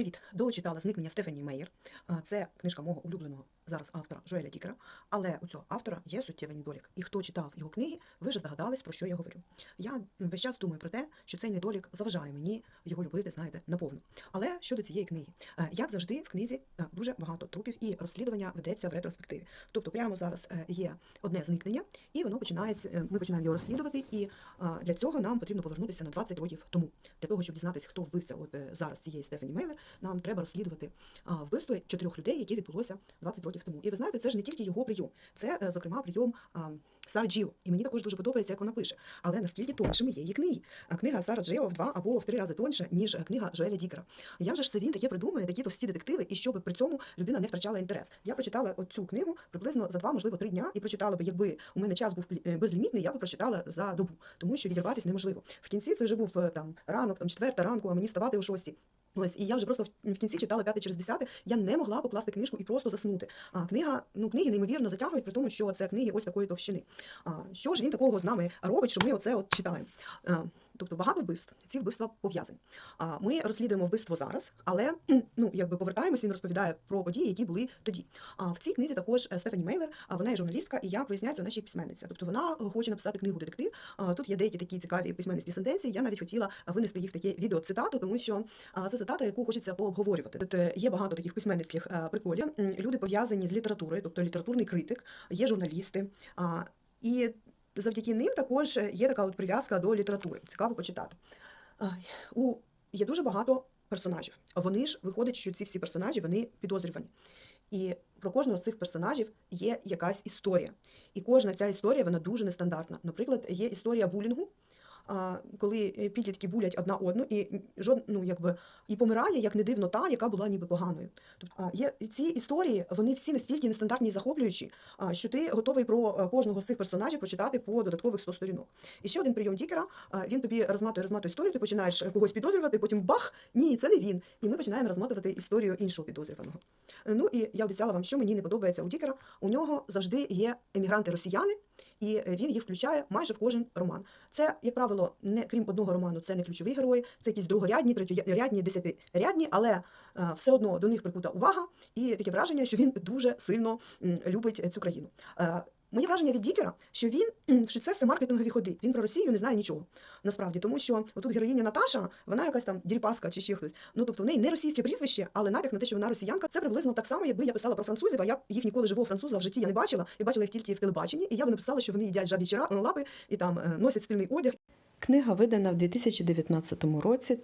Привіт! Дочитала зникнення Стефані Мейєр. Це книжка мого улюбленого зараз автора Жоеля Дікера. Але у цього автора є суттєвий недолік. І хто читав його книги, ви вже здогадались, про що я говорю. Я весь час думаю про те, що цей недолік заважає мені його любити, знаєте, наповну. Але щодо цієї книги, Е, як завжди, в книзі е, дуже багато трупів і розслідування ведеться в ретроспективі. Тобто, прямо зараз е, є одне зникнення, і воно починається. Ми починаємо його розслідувати, і для цього нам потрібно повернутися на 20 років тому. Для того, щоб дізнатися, хто вбивця от зараз цієї Стефані Мейлер, нам треба розслідувати вбивство чотирьох людей, яке відбулося 20 років тому. І ви знаєте, це ж не тільки його прийом, це, е, зокрема, прийом а, Сари Джіо. І мені також дуже подобається, як вона пише. Але наскільки тоншими є її книги. Книга Сара Джіо в два або в три рази тоньша, ніж е, книга Жоеля Дікера. Як же ж це він таке придумує, такі товсті детективи, і щоб при цьому людина не втрачала інтерес? Я прочитала цю книгу приблизно за два, можливо, три дня, і прочитала би, якби у мене час був е, безлімітний, я би прочитала за добу, тому що відірватися неможливо. В кінці це вже був там ранок, там четверта ранку, а мені вставати о шостій. Ось і я вже просто в кінці читала п'яте через десяте. Я не могла покласти книжку і просто заснути. А книга, ну книги неймовірно затягують, при тому, що це книги ось такої товщини. А що ж він такого з нами робить, що ми оце от читаємо? А, Тобто багато вбивств. Ці вбивства пов'язані. А ми розслідуємо вбивство зараз, але ну якби повертаємось, він розповідає про події, які були тоді. А в цій книзі також е, Стефані Мейлер, а вона є журналістка, і як виясняється, вона ще письменниця. Тобто вона хоче написати книгу детектив. Тут є деякі такі цікаві письменницькі сентенції. Я навіть хотіла винести їх таке відео цитату, тому що це цитата, яку хочеться пообговорювати. Тут е, є багато таких письменницьких е, приколів. Люди пов'язані з літературою, тобто літературний критик, є журналісти. І завдяки ним також є така от прив'язка до літератури. Цікаво почитати. У є дуже багато персонажів. Вони ж виходить, що ці всі персонажі вони підозрювані. І про кожного з цих персонажів є якась історія. І кожна ця історія вона дуже нестандартна. Наприклад, є історія булінгу, коли е, підлітки булять одна одну, і жод, ну, якби, і помирає, як не дивно, та, яка була ніби поганою. Тобто, є ці історії, вони всі настільки нестандартні і захоплюючі, що ти готовий про е, кожного з цих персонажів прочитати по додаткових 100 сторінок. І ще один прийом Дікера, він тобі розматує розматує історію, ти починаєш когось підозрювати, потім бах, ні, це не він. І ми починаємо розматувати історію іншого підозрюваного. Е, Ну і я обіцяла вам, що мені не подобається у Дікера. У нього завжди є емігранти-росіяни, і е, він їх включає майже в кожен роман. Це, як правило, не крім одного роману, це не ключові герої, це якісь другорядні, третьорядні, десятирядні, але е, все одно до них прикута увага, і таке враження, що він дуже сильно любить цю країну. Моє враження від Дікера, що він що це все маркетингові ходи. Він про Росію не знає нічого. Насправді, тому що отут героїня Наташа, вона якась там діріпаска чи ще хтось. Ну тобто в неї не російське прізвище, але натяк на те, що вона росіянка, це приблизно так само, якби я писала про французів, а я їх ніколи живого француза в житті я не бачила. Я бачила їх тільки в телебаченні, і я би написала, що вони їдять жабі лапи і там е, носять стильний одяг. Книга видана в 2019 році.